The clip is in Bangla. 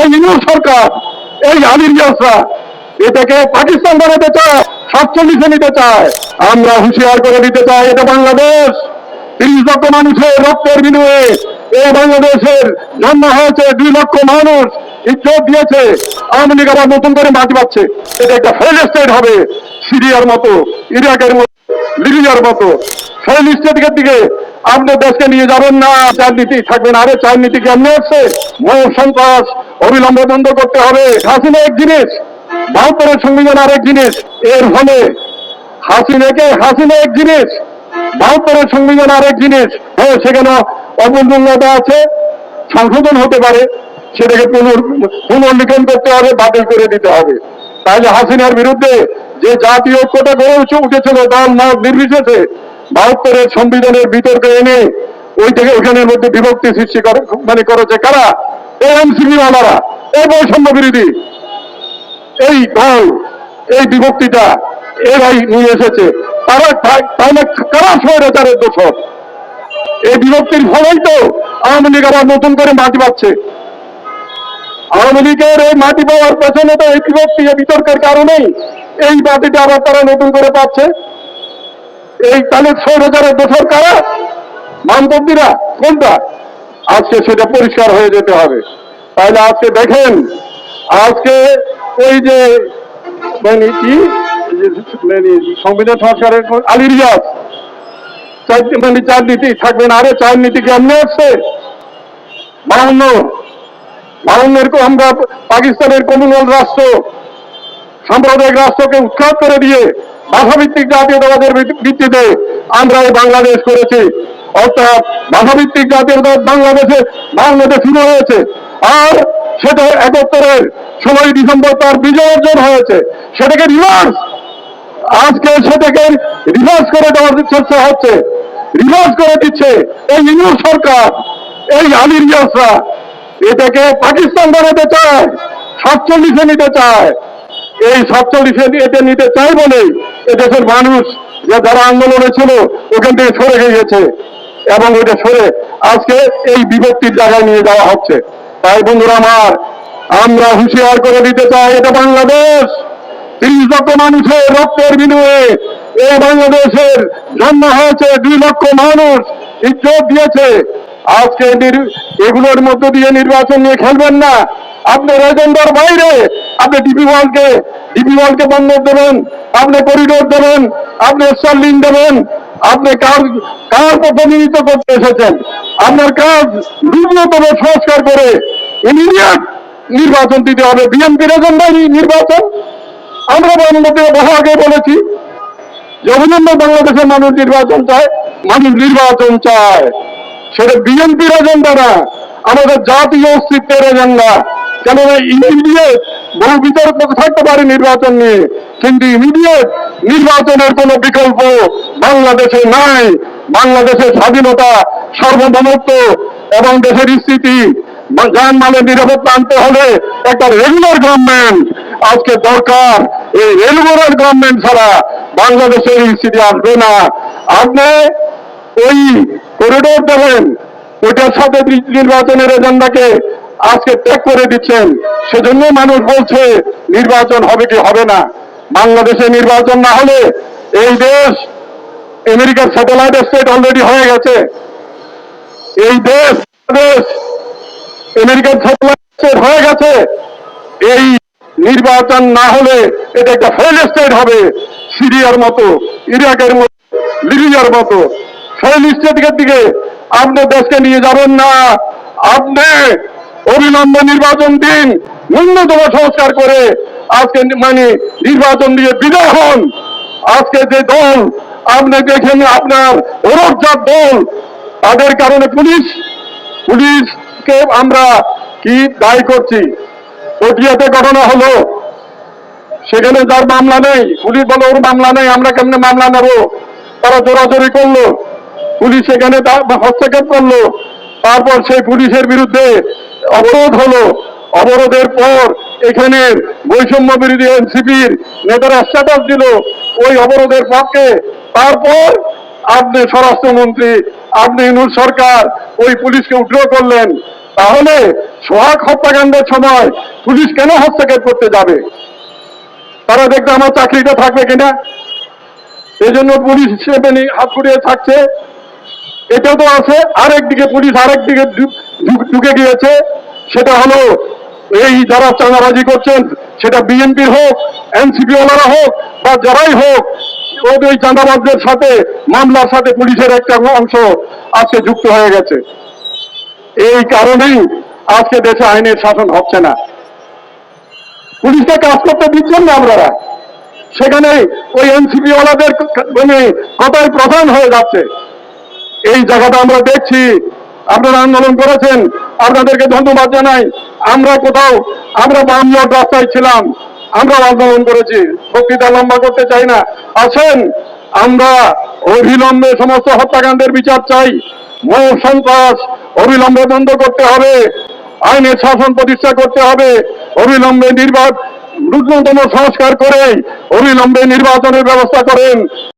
এই ইউনিয়ন সরকার, এই আমির ইয়াসরা এটাকে পাকিস্তান বানাতে চায়, সাতচল্লিশে নিতে চায়। আমরা হুঁশিয়ার করে দিতে চাই এটা বাংলাদেশ। তিরিশ লক্ষ মানুষের রক্তের বিনিময়ে এই বাংলাদেশের জন্ম হয়েছে দুই লক্ষ মানুষ, ইজ্জত দিয়েছে। আওয়ামী লীগ আবার নতুন করে মাটি পাচ্ছে। এটা একটা ফেল স্টেট হবে। সিরিয়ার মতো, ইরাকের মতো, লিবিয়ার মতো। ফেল স্টেটের দিকে আপনার দেশকে নিয়ে যাবেন না, চার নীতি থাকবেন আরে চার নীতি কেমনে আসছে মৌ সন্ত্রাস অবিলম্বে বন্ধ করতে হবে। হাসিনা এক জিনিস, বাহাত্তরের সংবিধান আরেক জিনিস, এর ফলে হাসিনাকে হাসিনা এক জিনিস, বাহাত্তরের সংবিধান আরেক জিনিস। হ্যাঁ সেখানে অপূর্ণতা আছে, সংশোধন হতে পারে, সেটাকে পুনর পুনর্লিখন করতে হবে, বাতিল করে দিতে হবে। তাহলে হাসিনার বিরুদ্ধে যে জাতীয় ঐক্যতা গড়ে উঠে উঠেছিল, দল মত নির্বিশেষে বাহাত্তরের সংবিধানের বিতর্কে এনে ওই থেকে ওইখানের মধ্যে বিভক্তি সৃষ্টি করে মানে করেছে কারা? এই এমসিপি ওয়ালারা, এই বৈষম্য বিরোধী, এই দল এই বিভক্তিটা এরাই নিয়ে এসেছে। তারা তাহলে কারা স্বৈরাচারের দোষক এই বিভক্তির ফলেই তো আওয়ামী লীগ আবার নতুন করে মাটি পাচ্ছে। আওয়ামী লীগের এই মাটি পাওয়ার পেছনে তো এই বিভক্তি বিতর্কের কারণেই এই মাটিটা আবার তারা নতুন করে পাচ্ছে। এই তাহলে স্বৈরাচারের দোষর কারা? বামপন্থীরা, কোনটা? আজকে সেটা পরিষ্কার হয়ে যেতে হবে। তাহলে আজকে দেখেন, আজকে ওই যে মানে কি? মানে সংবিধান সরকারের আলী রিয়াজ। মানে চার নীতি থাকবেন আরে চার নীতি কেমনে আসছে? বাউন্ন বাউন্নের আমরা পাকিস্তানের কমনওয়েলথ রাষ্ট্র, সাম্প্রদায়িক রাষ্ট্রকে উৎখাত করে দিয়ে ভাষাভিত্তিক জাতীয়তাবাদের ভিত- ভিত্তিতে আমরা এই বাংলাদেশ করেছি। অর্থাৎ ভাষাভিত্তিক জাতীয়তাবাদ বাংলাদেশে বাংলাদেশ শুরু হয়েছে। আর সেটা একাত্তরের ষোলোই ডিসেম্বর তার বিজয় অর্জন হয়েছে। সেটাকে রিভার্স আজকে সেটাকে রিভার্স করে দেওয়ার চেষ্টা হচ্ছে। রিভার্স করে দিচ্ছে এই ইউনিয়ন সরকার, এই আমির ইয়াসরা এটাকে পাকিস্তান বানাতে চায়, সাতচল্লিশে নিতে চায়। এই সাতচল্লিশে এটা নিতে চায় বলেই এদেশের মানুষ যে যারা আন্দোলনে ছিল, ওখান থেকে সরে গিয়েছে। এবং ওইটা সরে আজকে এই বিভক্তির জায়গায় নিয়ে যাওয়া হচ্ছে। তাই বন্ধুরা আমার, আমরা হুঁশিয়ার করে দিতে চাই, এটা বাংলাদেশ। তিরিশ লক্ষ মানুষের রক্তের বিনিময়ে এই বাংলাদেশের জন্ম হয়েছে, দুই লক্ষ মানুষ ইজ্জত দিয়েছে। আজকে এগুলোর মধ্য দিয়ে নির্বাচন নিয়ে খেলবেন না। আপনার এজেন্ডার বাইরে, আপনি ডিপি ওয়ালকে ডিপি ওয়ালকে বন্ধ দেবেন, আপনি করিডোর দেবেন, আপনি স্টার্লিং দেবেন, আপনি কার কার প্রতিনিধিত্ব করতে এসেছেন? আপনার কাজ ন্যূনতম সংস্কার করে ইমিডিয়েট নির্বাচন দিতে হবে। বিএনপির এজেন্ডাই নির্বাচন। আমরা বাংলাদেশে বহু আগে বলেছি যে অভিনন্দন বাংলাদেশের মানুষ নির্বাচন চায়, মানুষ নির্বাচন চায়। সেটা বিএনপির এজেন্ডা না, আমাদের জাতীয় অস্তিত্বের এজেন্ডা। কেননা ইমিডিয়েট বহু বিতর্ক থাকতে পারে নির্বাচন নিয়ে? কিন্তু ইমিডিয়েট নির্বাচনের কোনো বিকল্প বাংলাদেশে নাই। বাংলাদেশের স্বাধীনতা, সার্বভৌমত্ব এবং দেশের স্থিতি যান মালের নিরাপত্তা আনতে হলে একটা রেগুলার গভর্নমেন্ট আজকে দরকার। এই রেগুলার গভর্নমেন্ট ছাড়া বাংলাদেশের স্থিতি আসবে না। আপনি ওই করিডোর দেবেন ওইটার সাথে নির্বাচনের এজেন্ডাকে আজকে ত্যাগ করে দিচ্ছেন। সেজন্য মানুষ বলছে, নির্বাচন হবে কি হবে না? বাংলাদেশে নির্বাচন না হলে এই দেশ, আমেরিকার স্যাটেলাইট স্টেট অলরেডি হয়ে গেছে। এই দেশ আমেরিকান স্যাটেলাইট হয়ে গেছে। এই নির্বাচন না হলে এটা একটা ফেল স্টেট হবে। সিরিয়ার মতো, ইরাকের মতো, লিবিয়ার মতো। ফেল স্টেটের দিকে আপনার দেশকে নিয়ে যাবেন না। আপনি অবিলম্বে নির্বাচন দিন। ন্যূনতম সংস্কার করে আজকে মানে নির্বাচন দিয়ে বিদায় হন। আজকে যে দল আপনি দেখেন আপনার ওরজ্জার দল, তাদের কারণে পুলিশ, পুলিশকে আমরা কি দায়ী করছি? পটিয়াতে ঘটনা হলো, সেখানে যার মামলা নেই, পুলিশ বলে ওর মামলা নেই, আমরা কেমনে মামলা নেব? তারা জোরাজোরি করল। পুলিশ সেখানে হস্তক্ষেপ করল। তারপর সেই পুলিশের বিরুদ্ধে অবরোধ হলো। অবরোধের পর এখানের বৈষম্য বিরোধী এনসিপির নেতারা স্ট্যাটাস দিল ওই অবরোধের পক্ষে তারপর আপনি স্বরাষ্ট্রমন্ত্রী, আপনি ইনুর সরকার ওই পুলিশকে উদ্র করলেন। তাহলে সোহাগ হত্যাকাণ্ডের সময় পুলিশ কেন হস্তক্ষেপ করতে যাবে? তারা দেখবে আমার চাকরিটা থাকবে কিনা। এই জন্য পুলিশ হিসেবে হাত ঘুরিয়ে থাকছে। এটা তো আছে। আরেকদিকে পুলিশ, আরেকদিকে ঢুকে গিয়েছে, সেটা হলো এই যারা চাঁদাবাজি করছেন, সেটা বিএনপির হোক এনসিপি ওয়ালারা হোক, বা যারাই হোক ওই চাঁদাবাজদের সাথে, মামলার সাথে পুলিশের একটা অংশ আজকে যুক্ত হয়ে গেছে। এই কারণেই আজকে দেশে আইনের শাসন হচ্ছে না। পুলিশকে কাজ করতে দিচ্ছেন না আপনারা। সেখানে ওই এনসিপি ওয়ালাদের মানে কথাই প্রধান হয়ে যাচ্ছে। এই জায়গাটা আমরা দেখছি আপনারা আন্দোলন করেছেন, আপনাদেরকে ধন্যবাদ জানাই। আমরা কোথাও, আমরা বামজোট রাস্তায় ছিলাম আমরা আন্দোলন করেছি। বক্তৃতা লম্বা করতে চাই না। আছেন আমরা অবিলম্বে সমস্ত হত্যাকাণ্ডের বিচার চাই। মৌ সন্ত্রাস অবিলম্বে বন্ধ করতে হবে। আইনের শাসন প্রতিষ্ঠা করতে হবে। অবিলম্বে নির্বাচন ন্যূনতম সংস্কার করে অবিলম্বে নির্বাচনের ব্যবস্থা করেন।